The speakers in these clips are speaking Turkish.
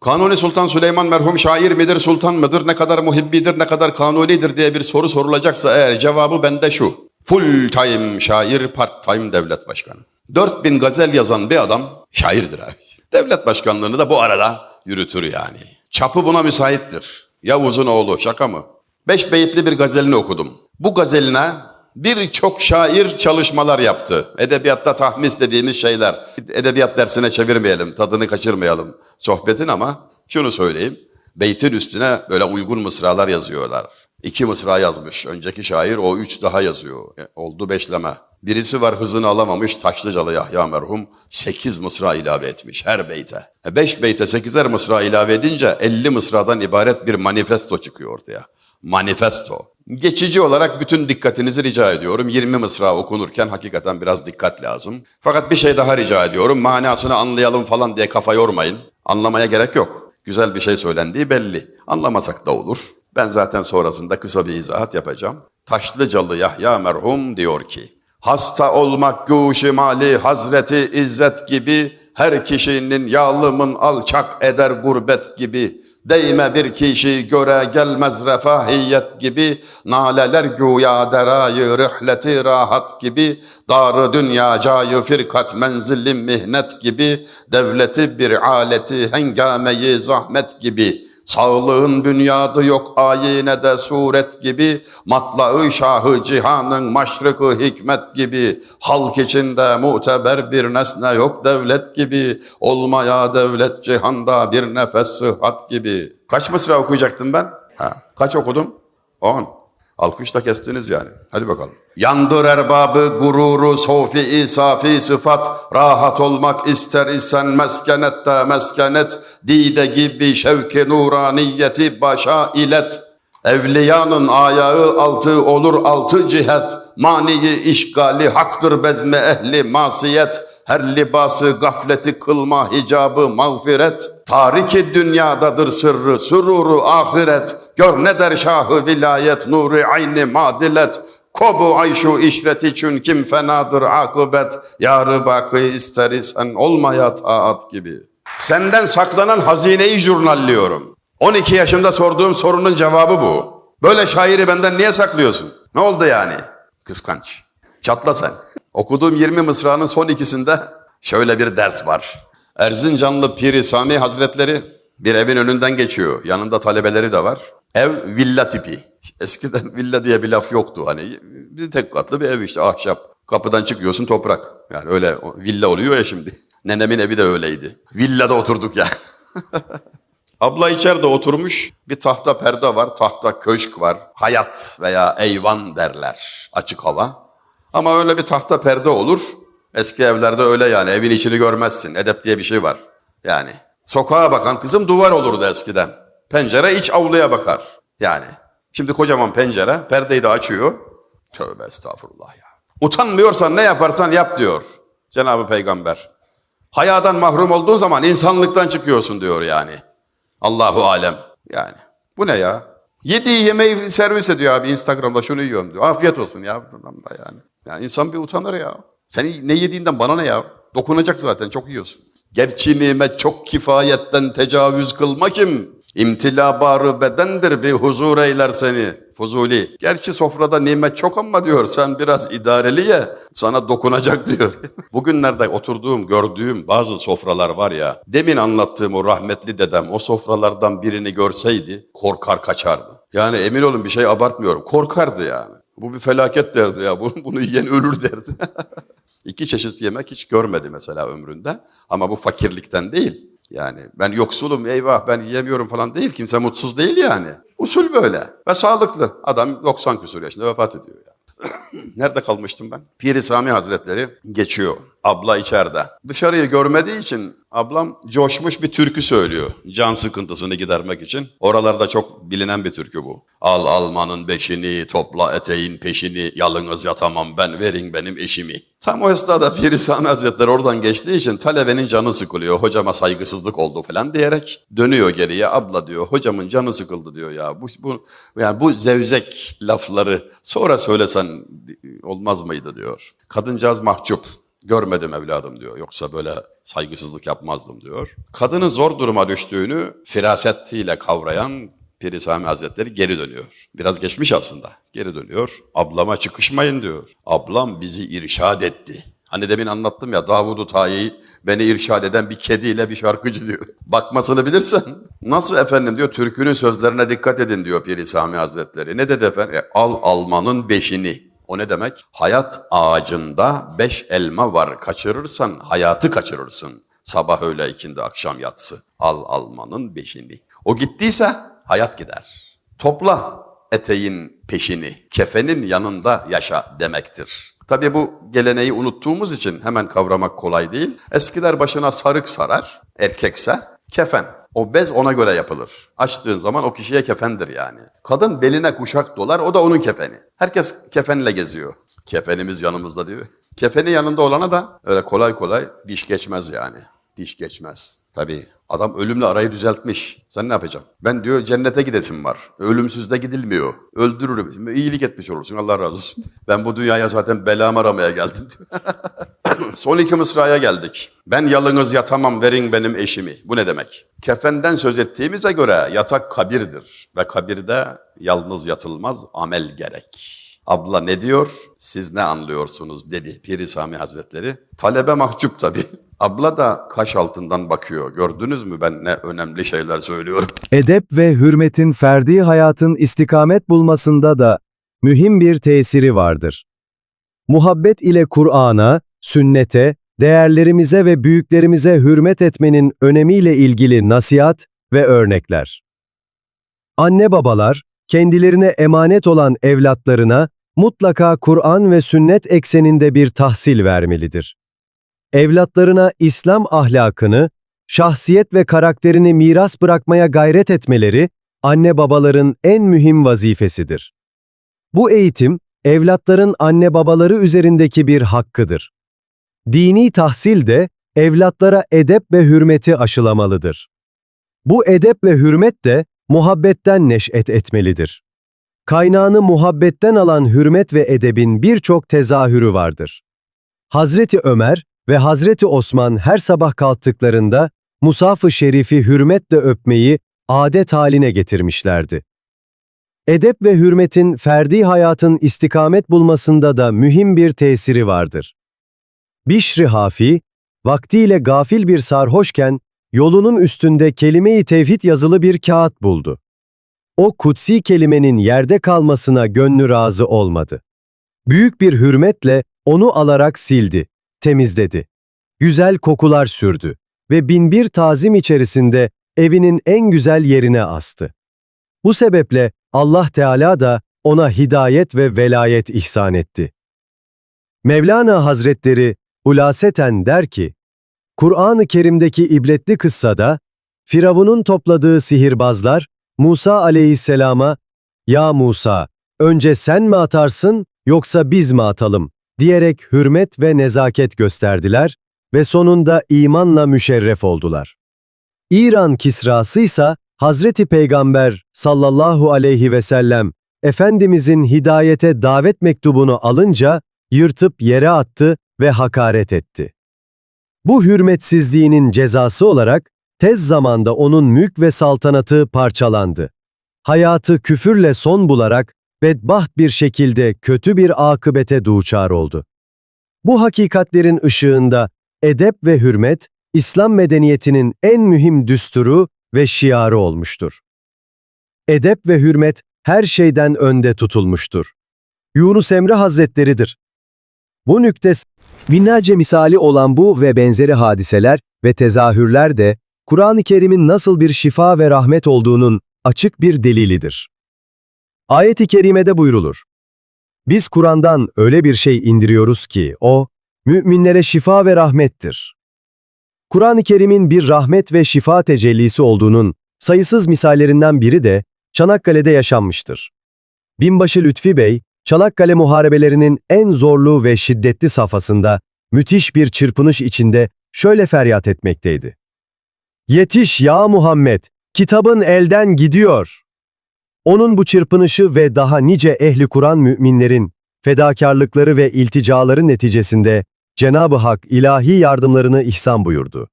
Kanuni Sultan Süleyman merhum şair midir, sultan mıdır, ne kadar muhibbidir, ne kadar kanunidir diye bir soru sorulacaksa eğer cevabı bende şu. Full time şair, part time devlet başkanı. 4000 gazel yazan bir adam şairdir abi. Devlet başkanlığını da bu arada yürütür yani. Çapı buna müsaittir. Yavuz'un oğlu şaka mı? Beş beyitli bir gazelini okudum. Bu gazeline birçok şair çalışmalar yaptı. Edebiyatta tahmis dediğimiz şeyler. Edebiyat dersine çevirmeyelim, tadını kaçırmayalım sohbetin ama şunu söyleyeyim. Beytin üstüne böyle uygun mısralar yazıyorlar. İki mısra yazmış. Önceki şair o üç daha yazıyor. E, oldu beşleme. Birisi var hızını alamamış Taşlıcalı Yahya merhum. Sekiz mısra ilave etmiş her beyte. E, beş beyte sekizer mısra ilave edince elli mısradan ibaret bir manifesto çıkıyor ortaya. Manifesto. Geçici olarak bütün dikkatinizi rica ediyorum. 20 mısra okunurken hakikaten biraz dikkat lazım. Fakat bir şey daha rica ediyorum. Manasını anlayalım falan diye kafa yormayın. Anlamaya gerek yok. Güzel bir şey söylendiği belli. Anlamasak da olur. Ben zaten sonrasında kısa bir izahat yapacağım. Taşlıcalı Yahya merhum diyor ki, Hasta olmak guşi mali Hazreti İzzet gibi, her kişinin yağlımın alçak eder gurbet gibi. Değme bir kişi göre gelmez refahiyet gibi, naleler güya derayı rühleti rahat gibi, darı dünya cayı firkat menzilli mihnet gibi, devleti bir aleti hengameyi zahmet gibi.'' Sağlığın bünyadı yok ayine de suret gibi, matlağı şahı cihanın maşrıkı hikmet gibi, halk içinde muteber bir nesne yok devlet gibi, olmaya devlet cihanda bir nefes sıhhat gibi. Kaç mısra okuyacaktım ben? Ha, kaç okudum? On. Alkışla kestiniz yani. Hadi bakalım. Yandır erbabı gururu sofi isafi sıfat. Rahat olmak ister isen meskenette meskenet. Dide gibi şevki nuraniyeti başa ilet. Evliyanın ayağı altı olur altı cihet. Maniyi işgali haktır bezme ehli masiyet. Her libası gafleti kılma hicabı mağfiret. Tariki dünyadadır sırrı sururu ahiret. Gör ne der şahı vilayet nuru ayni madilet. Kobu ayşu işret için kim fenadır akıbet. Yarı bakı ister isen olmaya taat gibi. Senden saklanan hazineyi jurnalliyorum. 12 yaşımda sorduğum sorunun cevabı bu. Böyle şairi benden niye saklıyorsun? Ne oldu yani? Kıskanç. Çatla sen. Okuduğum 20 mısranın son ikisinde şöyle bir ders var. Erzincanlı Piri Sami Hazretleri bir evin önünden geçiyor. Yanında talebeleri de var. Ev villa tipi. Eskiden villa diye bir laf yoktu. Hani bir tek katlı bir ev işte ahşap. Kapıdan çıkıyorsun toprak. Yani öyle villa oluyor ya şimdi. Nenemin evi de öyleydi. Villada oturduk ya. Abla içeride oturmuş bir tahta perde var, tahta köşk var. Hayat veya eyvan derler açık hava. Ama öyle bir tahta perde olur. Eski evlerde öyle yani evin içini görmezsin. Edep diye bir şey var. Yani sokağa bakan kızım duvar olurdu eskiden. Pencere iç avluya bakar. Yani şimdi kocaman pencere perdeyi de açıyor. Tövbe estağfurullah ya. Utanmıyorsan ne yaparsan yap diyor Cenab-ı Peygamber. Hayadan mahrum olduğun zaman insanlıktan çıkıyorsun diyor yani. Allahu alem. Yani bu ne ya? Yediği yemeği servis ediyor abi Instagram'da şunu yiyorum diyor. Afiyet olsun ya. Da yani. Yani insan bir utanır ya. Senin ne yediğinden bana ne ya? Dokunacak zaten çok yiyorsun. Gerçi nimet çok kifayetten tecavüz kılma kim? İmtila barı bedendir bir huzur eyler seni. Fuzuli. Gerçi sofrada nimet çok ama diyor sen biraz idareli ye sana dokunacak diyor. Bugünlerde oturduğum gördüğüm bazı sofralar var ya demin anlattığım o rahmetli dedem o sofralardan birini görseydi korkar kaçardı. Yani emin olun bir şey abartmıyorum korkardı yani. Bu bir felaket derdi ya bunu, bunu yiyen ölür derdi. İki çeşit yemek hiç görmedi mesela ömründe. Ama bu fakirlikten değil. Yani ben yoksulum eyvah ben yiyemiyorum falan değil. Kimse mutsuz değil yani. Usul böyle ve sağlıklı. Adam 90 küsur yaşında vefat ediyor yani. Nerede kalmıştım ben? Piri Sami Hazretleri geçiyor. Abla içeride. Dışarıyı görmediği için ablam coşmuş bir türkü söylüyor. Can sıkıntısını gidermek için. Oralarda çok bilinen bir türkü bu. Al almanın beşini, topla eteğin peşini, yalınız yatamam ben, verin benim eşimi. Tam o esnada Piri Sami Hazretleri oradan geçtiği için talebenin canı sıkılıyor. Hocama saygısızlık oldu falan diyerek dönüyor geriye. Abla diyor hocamın canı sıkıldı diyor ya. Bu, bu, yani bu zevzek lafları sonra söylesen olmaz mıydı diyor. Kadıncağız mahcup. Görmedim evladım diyor. Yoksa böyle saygısızlık yapmazdım diyor. Kadının zor duruma düştüğünü firasetiyle kavrayan Piri Sami Hazretleri geri dönüyor. Biraz geçmiş aslında. Geri dönüyor. Ablama çıkışmayın diyor. Ablam bizi irşad etti. Hani demin anlattım ya Davud-u Tayi beni irşad eden bir kediyle bir şarkıcı diyor. Bakmasını bilirsen. Nasıl efendim diyor türkünün sözlerine dikkat edin diyor Piri Sami Hazretleri. Ne dedi efendim? E, al almanın beşini. O ne demek? Hayat ağacında beş elma var. Kaçırırsan hayatı kaçırırsın. Sabah öğle ikindi akşam yatsı. Al almanın beşini. O gittiyse hayat gider. Topla eteğin peşini. Kefenin yanında yaşa demektir. Tabii bu geleneği unuttuğumuz için hemen kavramak kolay değil. Eskiler başına sarık sarar, erkekse kefen. O bez ona göre yapılır. Açtığın zaman o kişiye kefendir yani. Kadın beline kuşak dolar, o da onun kefeni. Herkes kefenle geziyor. Kefenimiz yanımızda diyor. Kefeni yanında olana da öyle kolay kolay diş geçmez yani. Diş geçmez. Tabii adam ölümle arayı düzeltmiş. Sen ne yapacaksın? Ben diyor cennete gidesim var. Ölümsüzde gidilmiyor. Öldürürüm. Şimdi iyilik etmiş olursun Allah razı olsun. Ben bu dünyaya zaten belamı aramaya geldim. Son iki mısraya geldik. Ben yalınız yatamam verin benim eşimi. Bu ne demek? Kefenden söz ettiğimize göre yatak kabirdir. Ve kabirde yalnız yatılmaz amel gerek. Abla ne diyor? Siz ne anlıyorsunuz dedi Piri Sami Hazretleri. Talebe mahcup tabii. Abla da kaş altından bakıyor. Gördünüz mü ben ne önemli şeyler söylüyorum. Edep ve hürmetin ferdi hayatın istikamet bulmasında da mühim bir tesiri vardır. Muhabbet ile Kur'an'a, sünnete, değerlerimize ve büyüklerimize hürmet etmenin önemiyle ilgili nasihat ve örnekler. Anne babalar, kendilerine emanet olan evlatlarına mutlaka Kur'an ve sünnet ekseninde bir tahsil vermelidir. Evlatlarına İslam ahlakını, şahsiyet ve karakterini miras bırakmaya gayret etmeleri anne babaların en mühim vazifesidir. Bu eğitim, evlatların anne babaları üzerindeki bir hakkıdır. Dini tahsil de evlatlara edep ve hürmeti aşılamalıdır. Bu edep ve hürmet de muhabbetten neş'et etmelidir. Kaynağını muhabbetten alan hürmet ve edebin birçok tezahürü vardır. Hazreti Ömer ve Hazreti Osman her sabah kalktıklarında Musaf-ı Şerif'i hürmetle öpmeyi adet haline getirmişlerdi. Edep ve hürmetin ferdi hayatın istikamet bulmasında da mühim bir tesiri vardır. Bişri Hafi, vaktiyle gafil bir sarhoşken yolunun üstünde kelime-i tevhid yazılı bir kağıt buldu. O kutsi kelimenin yerde kalmasına gönlü razı olmadı. Büyük bir hürmetle onu alarak sildi, temizledi. Güzel kokular sürdü ve binbir tazim içerisinde evinin en güzel yerine astı. Bu sebeple Allah Teala da ona hidayet ve velayet ihsan etti. Mevlana Hazretleri ulaseten der ki, Kur'an-ı Kerim'deki ibretli kıssada, Firavun'un topladığı sihirbazlar, Musa aleyhisselama, ''Ya Musa, önce sen mi atarsın yoksa biz mi atalım?'' diyerek hürmet ve nezaket gösterdiler ve sonunda imanla müşerref oldular. İran Kisrası ise Hazreti Peygamber sallallahu aleyhi ve sellem Efendimizin hidayete davet mektubunu alınca yırtıp yere attı ve hakaret etti. Bu hürmetsizliğinin cezası olarak tez zamanda onun mülk ve saltanatı parçalandı. Hayatı küfürle son bularak bedbaht bir şekilde kötü bir akıbete duçar oldu. Bu hakikatlerin ışığında edep ve hürmet, İslam medeniyetinin en mühim düsturu ve şiarı olmuştur. Edep ve hürmet her şeyden önde tutulmuştur. Yunus Emre Hazretleridir. Bu nükte binlerce misali olan bu ve benzeri hadiseler ve tezahürler de Kur'an-ı Kerim'in nasıl bir şifa ve rahmet olduğunun açık bir delilidir. Ayet-i kerimede buyrulur. Biz Kur'an'dan öyle bir şey indiriyoruz ki o, müminlere şifa ve rahmettir. Kur'an-ı Kerim'in bir rahmet ve şifa tecellisi olduğunun sayısız misallerinden biri de Çanakkale'de yaşanmıştır. Binbaşı Lütfi Bey, Çanakkale muharebelerinin en zorlu ve şiddetli safhasında müthiş bir çırpınış içinde şöyle feryat etmekteydi. Yetiş ya Muhammed, kitabın elden gidiyor. Onun bu çırpınışı ve daha nice ehli Kur'an müminlerin fedakarlıkları ve ilticaları neticesinde Cenab-ı Hak ilahi yardımlarını ihsan buyurdu.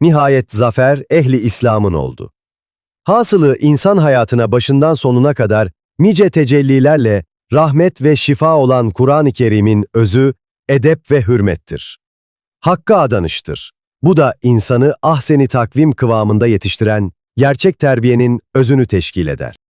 Nihayet zafer ehli İslam'ın oldu. Hasılı insan hayatına başından sonuna kadar nice tecellilerle rahmet ve şifa olan Kur'an-ı Kerim'in özü edep ve hürmettir. Hakka adanıştır. Bu da insanı ahseni takvim kıvamında yetiştiren gerçek terbiyenin özünü teşkil eder.